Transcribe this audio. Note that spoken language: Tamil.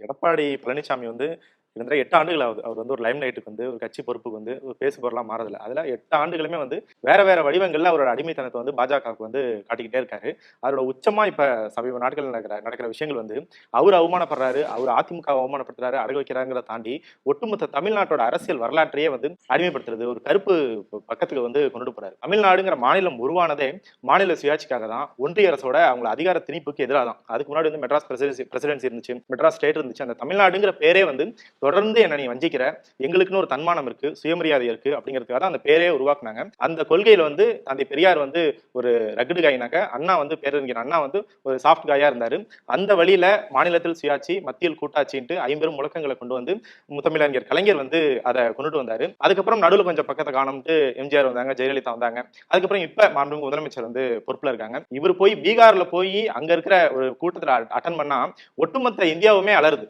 எடப்பாடி பழனிசாமி வந்து கிட்டத்தட்ட எட்டு ஆண்டுகள் ஆகுது. அவர் வந்து ஒரு லைம் லைட்டுக்கு வந்து ஒரு கட்சி பொறுப்புக்கு வந்து ஒரு பேசு பொருளாக மாறதில்ல அதில் எட்டு ஆண்டுகளுமே வந்து வேற வேற வடிவங்கள்ல அவரோட அடிமைத்தனத்தை வந்து பாஜகவுக்கு வந்து காட்டிக்கிட்டே இருக்காரு. அவரோட உச்சமா இப்ப சமீப நாட்கள் நடக்கிற நடக்கிற விஷயங்கள் வந்து அவர் அவமானப்படுறாரு அவர் அதிமுக அவமானப்படுத்துறாரு அடகு வைக்கிறாங்கிறத தாண்டி ஒட்டுமொத்த தமிழ்நாட்டோட அரசியல் வரலாற்றையே வந்து அடிமைப்படுத்துறது ஒரு கருப்பு பக்கத்துக்கு வந்து கொண்டு போறாரு. தமிழ்நாடுங்கிற மாநிலம் உருவானதே மாநில சுயாட்சிக்காக தான். ஒன்றிய அரசோட அவங்க அதிகார திணிப்புக்கு எதிராக தான். அதுக்கு முன்னாடி வந்து மெட்ராஸ் பிரசிடென்சி பிரசிடென்சி இருந்துச்சு மெட்ராஸ் ஸ்டேட் இருந்துச்சு. அந்த தமிழ்நாடுங்கிற பேரே வந்து தொடர்ந்து என்னை நீ வஞ்சிக்கிற. எங்களுக்குன்னு ஒரு தன்மானம் இருக்கு சுயமரியாதை இருக்கு அப்படிங்கிறதுக்காக தான் அந்த பேரே உருவாக்குனாங்க. அந்த கொள்கையில வந்து தந்தை பெரியார் வந்து ஒரு ரகுடு காயினாக்க அண்ணா வந்து பேரறிஞர் அண்ணா வந்து ஒரு சாஃப்ட் காயா இருந்தாரு. அந்த வழியில மாநிலத்தில் சுயாட்சி மத்தியில் கூட்டாட்சின்ட்டு ஐம்பெரும் முழக்கங்களை கொண்டு வந்து முத்தமிழறிஞர் கலைஞர் வந்து அதை கொண்டுட்டு வந்தாரு. அதுக்கப்புறம் நடுவில் கொஞ்சம் பக்கத்தை காணம்ட்டு எம்ஜிஆர் வந்தாங்க ஜெயலலிதா வந்தாங்க. அதுக்கப்புறம் இப்ப மாண்புமிகு முதலமைச்சர் வந்து பொறுப்புல இருக்காங்க. இவர் போய் பீகார்ல போய் அங்க இருக்கிற ஒரு கூட்டத்தில் அட்டன் பண்ணா ஒட்டுமொத்த இந்தியாவுமே அலருது